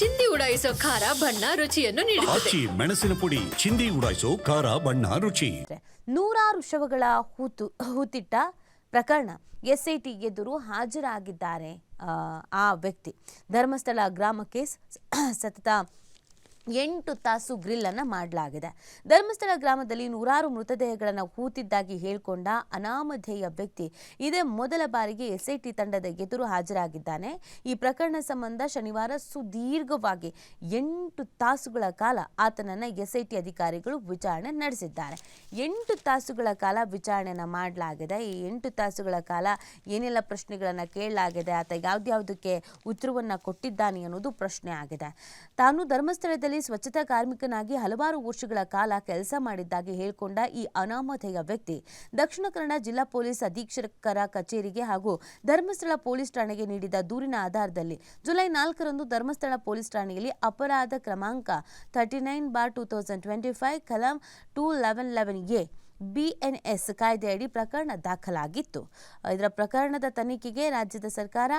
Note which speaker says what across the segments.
Speaker 1: ಚಿಂದಿ ಉಡಾಯಿಸೋ ಖಾರ ಬಣ್ಣ ರುಚಿಯನ್ನು ನೀಡುತ್ತದೆ.
Speaker 2: ಆಚಿ ಮೆಣಸಿನ ಪುಡಿ ಚಿಂದಿ ಉಡಾಯಿಸೋ ಖಾರ ಬಣ್ಣ ರುಚಿ.
Speaker 3: ನೂರಾರು ಶವಗಳ ಹೂತು ಹೂತಿಟ್ಟ ಪ್ರಕರಣ ಎಸ್ಐಟಿ ಎದುರು ಹಾಜರಾಗಿದ್ದಾರೆ ಆ, ಆ ವ್ಯಕ್ತಿ. ಧರ್ಮಸ್ಥಳ ಗ್ರಾಮಕ್ಕೆ ಸತತ ಎಂಟು ತಾಸು ಗ್ರಿಲ್ ಅನ್ನ ಮಾಡಲಾಗಿದೆ. ಧರ್ಮಸ್ಥಳ ಗ್ರಾಮದಲ್ಲಿ ನೂರಾರು ಮೃತದೇಹಗಳನ್ನು ಹೂತಿದ್ದಾಗಿ ಹೇಳ್ಕೊಂಡ ಅನಾಮಧೇಯ ವ್ಯಕ್ತಿ ಇದೇ ಮೊದಲ ಬಾರಿಗೆ ಎಸ್ಐಟಿ ತಂಡದ ಎದುರು ಹಾಜರಾಗಿದ್ದಾನೆ. ಈ ಪ್ರಕರಣ ಸಂಬಂಧ ಶನಿವಾರ ಸುದೀರ್ಘವಾಗಿ ಎಂಟು ತಾಸುಗಳ ಕಾಲ ಆತನನ್ನು ಎಸ್ಐಟಿ ಅಧಿಕಾರಿಗಳು ವಿಚಾರಣೆ ನಡೆಸಿದ್ದಾರೆ. ಎಂಟು ತಾಸುಗಳ ಕಾಲ ವಿಚಾರಣೆಯನ್ನು ಮಾಡಲಾಗಿದೆ. ಈ ಎಂಟು ತಾಸುಗಳ ಕಾಲ ಏನೆಲ್ಲ ಪ್ರಶ್ನೆಗಳನ್ನು ಕೇಳಲಾಗಿದೆ, ಆತ ಯಾವ್ದಾವುದಕ್ಕೆ ಉತ್ತರವನ್ನು ಕೊಟ್ಟಿದ್ದಾನೆ ಅನ್ನೋದು ಪ್ರಶ್ನೆ ಆಗಿದೆ. ತಾನು ಧರ್ಮಸ್ಥಳದಲ್ಲಿ ಸ್ವಚ್ಛತಾ ಕಾರ್ಮಿಕನಾಗಿ ಹಲವಾರು ವರ್ಷಗಳ ಕಾಲ ಕೆಲಸ ಮಾಡಿದ್ದಾಗಿ ಹೇಳಿಕೊಂಡ ಈ ಅನಾಮಧೇಯ ವ್ಯಕ್ತಿ ದಕ್ಷಿಣ ಕನ್ನಡ ಜಿಲ್ಲಾ ಪೊಲೀಸ್ ಅಧೀಕ್ಷಕರ ಕಚೇರಿಗೆ ಹಾಗೂ ಧರ್ಮಸ್ಥಳ ಪೊಲೀಸ್ ಠಾಣೆಗೆ ನೀಡಿದ ದೂರಿನ ಆಧಾರದಲ್ಲಿ ಜುಲೈ ನಾಲ್ಕರಂದು ಧರ್ಮಸ್ಥಳ ಪೊಲೀಸ್ ಠಾಣೆಯಲ್ಲಿ ಅಪರಾಧ ಕ್ರಮಾಂಕ thirty nine bar two thousand twenty five, ಕಲಂ two eleven eleven A BNS ಕಾಯ್ದೆಯಡಿ ಪ್ರಕರಣ ದಾಖಲಾಗಿತ್ತು. ಇದರ ಪ್ರಕರಣದ ತನಿಖೆಗೆ ರಾಜ್ಯದ ಸರ್ಕಾರ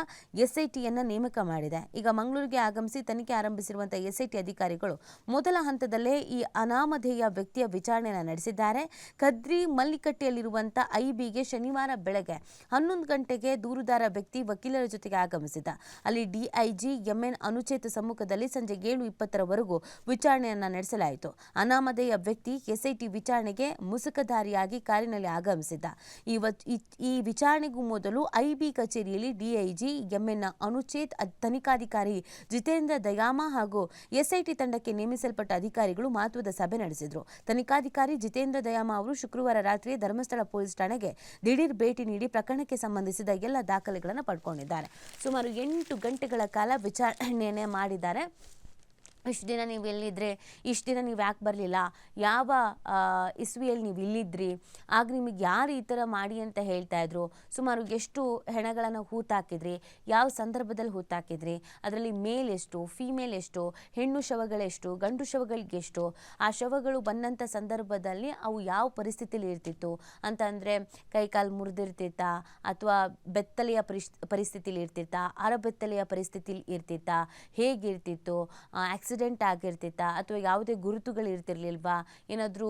Speaker 3: ಎಸ್ಐಟಿಯನ್ನು ನೇಮಕ ಮಾಡಿದೆ. ಈಗ ಮಂಗಳೂರಿಗೆ ಆಗಮಿಸಿ ತನಿಖೆ ಆರಂಭಿಸಿರುವಂತಹ ಎಸ್ಐಟಿ ಅಧಿಕಾರಿಗಳು ಮೊದಲ ಹಂತದಲ್ಲೇ ಈ ಅನಾಮಧೇಯ ವ್ಯಕ್ತಿಯ ವಿಚಾರಣೆಯನ್ನು ನಡೆಸಿದ್ದಾರೆ. ಕದ್ರಿ ಮಲ್ಲಿಕಟ್ಟೆಯಲ್ಲಿರುವಂಥ ಐಬಿಗೆ ಶನಿವಾರ ಬೆಳಗ್ಗೆ ಹನ್ನೊಂದು ಗಂಟೆಗೆ ದೂರುದಾರ ವ್ಯಕ್ತಿ ವಕೀಲರ ಜೊತೆಗೆ ಆಗಮಿಸಿದ ಅಲ್ಲಿ ಡಿಐಜಿ ಎಂಎನ್ ಅನುಚೇತ ಸಮ್ಮುಖದಲ್ಲಿ ಸಂಜೆ ಏಳು ಇಪ್ಪತ್ತರವರೆಗೂ ವಿಚಾರಣೆಯನ್ನು ನಡೆಸಲಾಯಿತು. ಅನಾಮಧೇಯ ವ್ಯಕ್ತಿ ಎಸ್ಐಟಿ ವಿಚಾರಣೆಗೆ ಮುಸುಕಧಾರಿಯಾಗಿ ಕಾರಿನಲ್ಲಿ ಆಗಮಿಸಿದ್ದ. ಈ, ಈ- ವಿಚಾರಣೆಗೂ ಮೊದಲು ಐಬಿ ಕಚೇರಿಯಲ್ಲಿ ಡಿಐಜಿ ಎಂಎನ್ ಅನುಚೇತ್ ತನಿಖಾಧಿಕಾರಿ ಜಿತೇಂದ್ರ ದಯಾಮ ಹಾಗೂ ಎಸ್ಐಟಿ ತಂಡಕ್ಕೆ ನೇಮಿಸಲ್ಪಟ್ಟ ಅಧಿಕಾರಿಗಳು ಮಹತ್ವದ ಸಭೆ ನಡೆಸಿದರು. ತನಿಖಾಧಿಕಾರಿ ಜಿತೇಂದ್ರ ದಯಾಮ ಅವರು ಶುಕ್ರವಾರ ರಾತ್ರಿ ಧರ್ಮಸ್ಥಳ ಪೊಲೀಸ್ ಠಾಣೆಗೆ ದಿಢೀರ್ ಭೇಟಿ ನೀಡಿ ಪ್ರಕರಣಕ್ಕೆ ಸಂಬಂಧಿಸಿದ ಎಲ್ಲ ದಾಖಲೆಗಳನ್ನು ಪಡ್ಕೊಂಡಿದ್ದಾರೆ. ಸುಮಾರು ಎಂಟು ಗಂಟೆಗಳ ಕಾಲ ವಿಚಾರಣೆಯನ್ನೇ ಮಾಡಿದ್ದಾರೆ. ಇಷ್ಟು ದಿನ ನೀವು ಎಲ್ಲಿದ್ದರೆ ಇಷ್ಟು ದಿನ ನೀವು ಯಾಕೆ ಬರಲಿಲ್ಲ, ಯಾವ ಇಸ್ವಿಯಲ್ಲಿ ನೀವು ಇಲ್ಲಿದ್ರಿ, ಆಗ ನಿಮಗೆ ಯಾರು ಈ ಥರ ಮಾಡಿ ಅಂತ ಹೇಳ್ತಾ ಇದ್ರು? ಸುಮಾರು ಎಷ್ಟು ಹೆಣಗಳನ್ನು ಹೂತಾಕಿದ್ರಿ? ಯಾವ ಸಂದರ್ಭದಲ್ಲಿ ಹೂತಾಕಿದ್ರಿ? ಅದರಲ್ಲಿ ಮೇಲ್ ಎಷ್ಟು, ಫೀಮೇಲ್ ಎಷ್ಟು, ಹೆಣ್ಣು ಶವಗಳೆಷ್ಟು ಗಂಡು ಶವಗಳಿಗೆ ಎಷ್ಟು? ಆ ಶವಗಳು ಬಂದಂಥ ಸಂದರ್ಭದಲ್ಲಿ ಅವು ಯಾವ ಪರಿಸ್ಥಿತಿಲಿ ಇರ್ತಿತ್ತು? ಅಂತ ಅಂದರೆ ಕೈಕಾಲು ಮುರಿದಿರ್ತಿತ್ತಾ, ಅಥವಾ ಬೆತ್ತಲೆಯ ಪರಿಸ್ ಪರಿಸ್ಥಿತಿಲಿ ಇರ್ತಿತ್ತಾ, ಅರಬೆತ್ತಲೆಯ ಪರಿಸ್ಥಿತಿಲಿ ಇರ್ತಿತ್ತಾ, ಹೇಗಿರ್ತಿತ್ತು? ಆಕ್ಸಿಡೆಂಟ್ ಆಗಿರ್ತಿತ್ತಾ? ಅಥವಾ ಯಾವುದೇ ಗುರುತುಗಳು ಇರ್ತಿರ್ಲಿಲ್ವಾ? ಏನಾದರೂ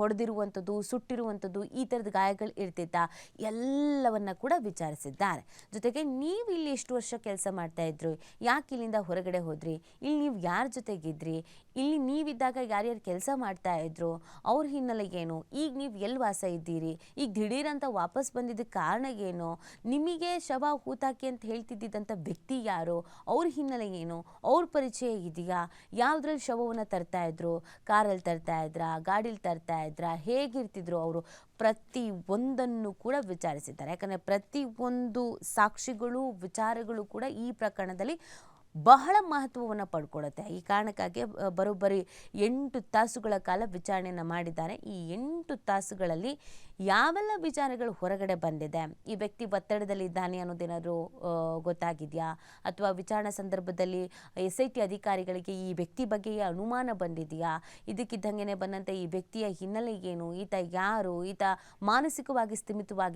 Speaker 3: ಹೊಡೆದಿರುವಂಥದ್ದು, ಸುಟ್ಟಿರುವಂಥದ್ದು ಈ ಥರದ ಗಾಯಗಳು ಇರ್ತಿತ್ತಾ? ಎಲ್ಲವನ್ನ ಕೂಡ ವಿಚಾರಿಸಿದ್ದಾರೆ. ಜೊತೆಗೆ ನೀವು ಇಲ್ಲಿ ಎಷ್ಟು ವರ್ಷ ಕೆಲಸ ಮಾಡ್ತಾ ಇದ್ರು. ಯಾಕೆ ಇಲ್ಲಿಂದ ಹೊರಗಡೆ ಹೋದ್ರಿ? ಇಲ್ಲಿ ನೀವು ಯಾರ ಜೊತೆಗಿದ್ರಿ? ಇಲ್ಲಿ ನೀವಿದ್ದಾಗ ಯಾರ್ಯಾರು ಕೆಲಸ ಮಾಡ್ತಾ ಇದ್ರು? ಅವ್ರ ಹಿನ್ನೆಲೆ ಏನು? ಈಗ ನೀವು ಎಲ್ಲಿ ವಾಸ ಇದ್ದೀರಿ? ಈಗ ದಿಢೀರಂತ ವಾಪಸ್ ಬಂದಿದ್ದ ಕಾರಣ ಏನು? ನಿಮಗೆ ಶವ ಹೂತಾಕಿ ಅಂತ ಹೇಳ್ತಿದ್ದಂಥ ವ್ಯಕ್ತಿ ಯಾರು? ಅವ್ರ ಹಿನ್ನೆಲೆ ಏನು? ಅವ್ರ ಪರಿಚಯ ಇದೆಯಾ? ಯಾವುದ್ರಲ್ಲಿ ಶವವನ್ನು ತರ್ತಾ ಇದ್ರು, ಕಾರಲ್ಲಿ ತರ್ತಾ ಇದ್ರಾ, ಗಾಡೀಲಿ ತರ್ತಾ ಇದ್ರಾ, ಹೇಗಿರ್ತಿದ್ರು ಅವರು? ಪ್ರತಿ ಒಂದನ್ನು ಕೂಡ ವಿಚಾರಿಸಿದ್ದಾರೆ. ಯಾಕಂದರೆ ಪ್ರತಿ ಒಂದು ಸಾಕ್ಷಿಗಳು, ವಿಚಾರಗಳು ಕೂಡ ಈ ಪ್ರಕರಣದಲ್ಲಿ ಬಹಳ ಮಹತ್ವವನ್ನು ಪಡ್ಕೊಳ್ಳುತ್ತೆ ಈ ಕಾರಣಕ್ಕಾಗಿ ಬರೋಬ್ಬರಿ ಎಂಟು ತಾಸುಗಳ ಕಾಲ ವಿಚಾರಣೆಯನ್ನು ಮಾಡಿದ್ದಾರೆ. ಈ ಎಂಟು ತಾಸುಗಳಲ್ಲಿ ಯಾವೆಲ್ಲ ವಿಚಾರಗಳು ಹೊರಗಡೆ ಬಂದಿದೆ? ಈ ವ್ಯಕ್ತಿ ಒತ್ತಡದಲ್ಲಿದ್ದಾನೆ ಅನ್ನೋದೇನಾದರೂ ಗೊತ್ತಾಗಿದೆಯಾ? ಅಥವಾ ವಿಚಾರಣಾ ಸಂದರ್ಭದಲ್ಲಿ ಎಸ್ ಐ ಟಿ ಅಧಿಕಾರಿಗಳಿಗೆ ಈ ವ್ಯಕ್ತಿ ಬಗ್ಗೆಯ ಅನುಮಾನ ಬಂದಿದೆಯಾ? ಇದಕ್ಕಿದ್ದಂಗೆ ಬಂದಂತೆ ಈ ವ್ಯಕ್ತಿಯ ಹಿನ್ನೆಲೆ ಏನು? ಈತ ಯಾರು? ಈತ ಮಾನಸಿಕವಾಗಿ ಸ್ಥಿಮಿತವಾಗಿ